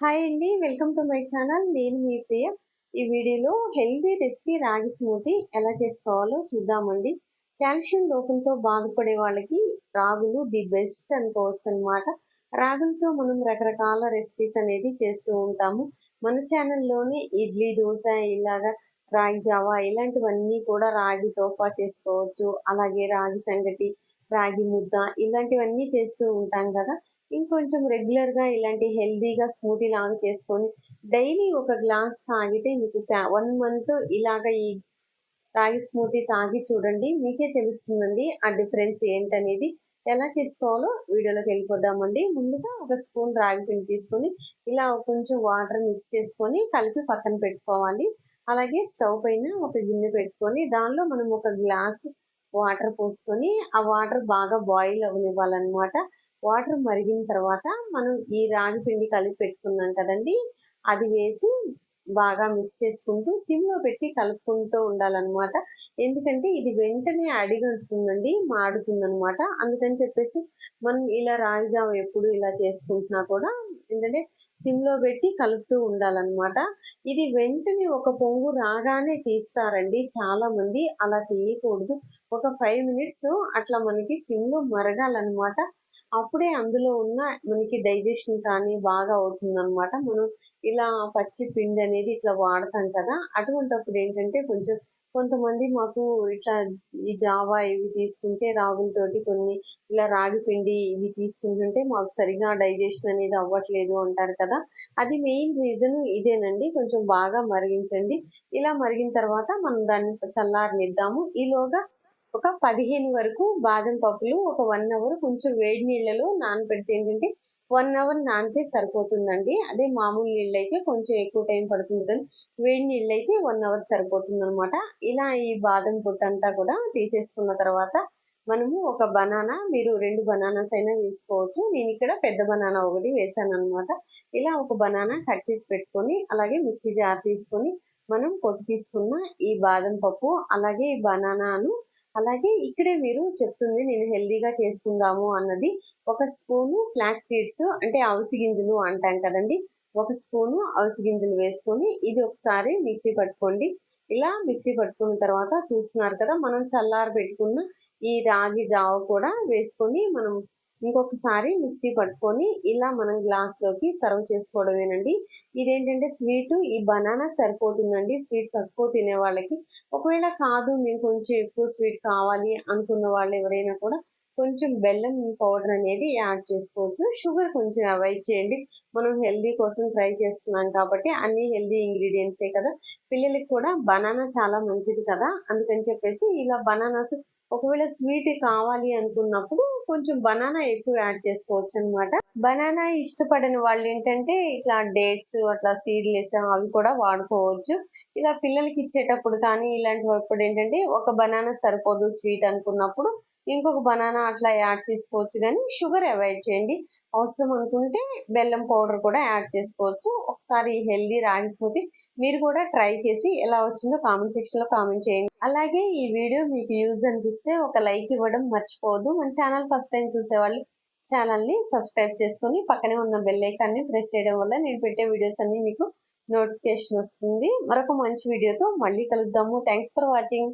Hi అండి welcome to my channel నేను మీ ప్రియ. ఈ వీడియోలో హెల్తీ రెసిపీ రాగి స్మూతీ ఎలా చేసుకోవాలో చూద్దామండి. కాల్షియం లోపంతో బాధపడే వాళ్ళకి రాగులు ది బెస్ట్ అనుకోవచ్చు అనమాట రాగులతో మనం రకరకాల రెసిపీస్ అనేది చేస్తూ ఉంటాము. మన ఛానల్లోనే ఇడ్లీ దోశ ఇలాగా రాగి జావా ఇలాంటివన్నీ కూడా రాగి తోఫా చేసుకోవచ్చు. అలాగే రాగి సంగటి రాగి ముద్ద ఇలాంటివన్నీ చేస్తూ ఉంటాం కదా. ఇంకొంచెం రెగ్యులర్గా ఇలాంటి హెల్దీగా స్మూతీ లాగా చేసుకొని డైలీ ఒక గ్లాస్ తాగితే మీకు వన్ మంత్ ఇలాగ ఈ రాగి స్మూతీ తాగి చూడండి. మీకే తెలుస్తుందండి ఆ డిఫరెన్స్ ఏంటనేది. ఎలా చేసుకోవాలో వీడియోలోకి వెళ్ళిపోదామండి. ముందుగా ఒక స్పూన్ రాగి పిండి తీసుకొని ఇలా కొంచెం వాటర్ మిక్స్ చేసుకొని కలిపి పక్కన పెట్టుకోవాలి. అలాగే స్టవ్ పైన ఒక గిన్నె పెట్టుకొని దానిలో మనం ఒక గ్లాస్ వాటర్ పోసుకొని ఆ వాటర్ బాగా బాయిల్ అవ్వనివ్వాలన్నమాట. వాటర్ మరిగిన తర్వాత మనం ఈ రాగి పిండి కలిపి పెట్టుకున్నాం కదండి. అది వేసి బాగా మిక్స్ చేసుకుంటూ సిమ్లో పెట్టి కలుపుకుంటూ ఉండాలన్నమాట. ఎందుకంటే ఇది వెంటనే అడిగడుతుందండి మాడుతుంది అనమాట అందుకని చెప్పేసి మనం ఇలా రాగి ఎప్పుడు ఇలా చేసుకుంటున్నా కూడా ఏంటంటే సిమ్లో పెట్టి కలుపుతూ ఉండాలన్నమాట. ఇది వెంటనే ఒక పొంగు రాగానే తీస్తారండి చాలా మంది. అలా తీయకూడదు. ఒక ఫైవ్ మినిట్స్ అట్లా మనకి సిమ్లో మరగాలన్నమాట. అప్పుడే అందులో ఉన్న మనకి డైజెషన్ కానీ బాగా అవుతుంది అనమాట మనం ఇలా పచ్చి పిండి అనేది ఇట్లా వాడతాం కదా అటువంటప్పుడు ఏంటంటే కొంచెం కొంతమంది మాకు ఇట్లా ఈ జావా ఇవి తీసుకుంటే రాగులతోటి కొన్ని ఇలా రాగి పిండి ఇవి తీసుకుంటుంటే మాకు సరిగా డైజెషన్ అనేది అవ్వట్లేదు అంటారు కదా. అది మెయిన్ రీజన్ ఇదేనండి. కొంచెం బాగా మరిగించండి. ఇలా మరిగిన తర్వాత మనం దాన్ని చల్లారనిద్దాము. ఈలోగా ఒక పదిహేను వరకు బాదం పప్పులు ఒక వన్ అవర్ కొంచెం వేడి నీళ్ళలో నానబెడితే ఏంటంటే వన్ అవర్ నానితే సరిపోతుందండి. అదే మామూలు నీళ్ళు అయితే కొంచెం ఎక్కువ టైం పడుతుంది కానీ వేడి నీళ్ళు అయితే వన్ అవర్ సరిపోతుంది అనమాట ఇలా ఈ బాదం పొట్టు అంతా కూడా తీసేసుకున్న తర్వాత మనము ఒక బనానా మీరు రెండు బనానాస్ అయినా వేసుకోవచ్చు. నేను ఇక్కడ పెద్ద బనానా ఒకటి వేసాను అనమాట ఇలా ఒక బనానా కట్ చేసి పెట్టుకొని అలాగే మిక్సీ జార్ తీసుకొని మనం పొట్టు తీసుకున్న ఈ బాదం పప్పు అలాగే ఈ బనానాను అలాగే ఇక్కడే మీరు చెప్తుంది నేను హెల్దీగా చేసుకుందాము అన్నది. ఒక స్పూను ఫ్లాక్ సీడ్స్ అంటే అవిసి గింజలు అంటాం కదండి. ఒక స్పూను అవిసి గింజలు వేసుకొని ఇది ఒకసారి మిక్సీ పట్టుకోండి. ఇలా మిక్సీ పట్టుకున్న తర్వాత చూస్తున్నారు కదా మనం చల్లారి పెట్టుకున్న ఈ రాగి జావ కూడా వేసుకొని మనం ఇంకొకసారి మిక్సీ పట్టుకొని ఇలా మనం గ్లాస్లోకి సర్వ్ చేసుకోవడమేనండి. ఇదేంటంటే స్వీట్ ఈ బనానా సరిపోతుందండి. స్వీట్ తక్కువ తినే వాళ్ళకి. ఒకవేళ కాదు మీకు కొంచెం ఎక్కువ స్వీట్ కావాలి అనుకున్న వాళ్ళు ఎవరైనా కూడా కొంచెం బెల్లం పౌడర్ అనేది యాడ్ చేసుకోవచ్చు. షుగర్ కొంచెం అవాయిడ్ చేయండి. మనం హెల్దీ కోసం ట్రై చేస్తున్నాం కాబట్టి అన్ని హెల్దీ ఇంగ్రీడియంట్సే కదా. పిల్లలకి కూడా బనానా చాలా మంచిది కదా. అందుకని చెప్పేసి ఇలా బనానాస్ ఒకవేళ స్వీట్ కావాలి అనుకున్నప్పుడు కొంచెం బనానా ఎక్కువ యాడ్ చేసుకోవచ్చు అనమాట బనానా ఇష్టపడని వాళ్ళు ఏంటంటే ఇట్లా డేట్స్ అట్లా సీడ్లెస్ అవి కూడా వాడుకోవచ్చు. ఇలా పిల్లలకి ఇచ్చేటప్పుడు కానీ ఇలాంటివప్పుడు ఏంటంటే ఒక బనానా సరిపోదు స్వీట్ అనుకున్నప్పుడు ఇంకొక బనానా అట్లా యాడ్ చేసుకోవచ్చు కానీ షుగర్ అవాయిడ్ చేయండి. అవసరం అనుకుంటే బెల్లం పౌడర్ కూడా యాడ్ చేసుకోవచ్చు. ఒకసారి హెల్దీ రాగి స్మూతీ మీరు కూడా ట్రై చేసి ఎలా వచ్చిందో కామెంట్ సెక్షన్లో కామెంట్ చేయండి. అలాగే ఈ వీడియో మీకు యూజ్ అనిపిస్తే ఒక లైక్ ఇవ్వడం మర్చిపోవద్దు. మన ఛానల్ ఫస్ట్ టైం చూసేవాళ్ళు ఛానల్ని సబ్స్క్రైబ్ చేసుకొని పక్కనే ఉన్న బెల్ ఐకాన్ని ప్రెస్ చేయడం వల్ల నేను పెట్టే వీడియోస్ అన్ని మీకు నోటిఫికేషన్ వస్తుంది. మరొక మంచి వీడియోతో మళ్ళీ కలుద్దాము. Thanks for watching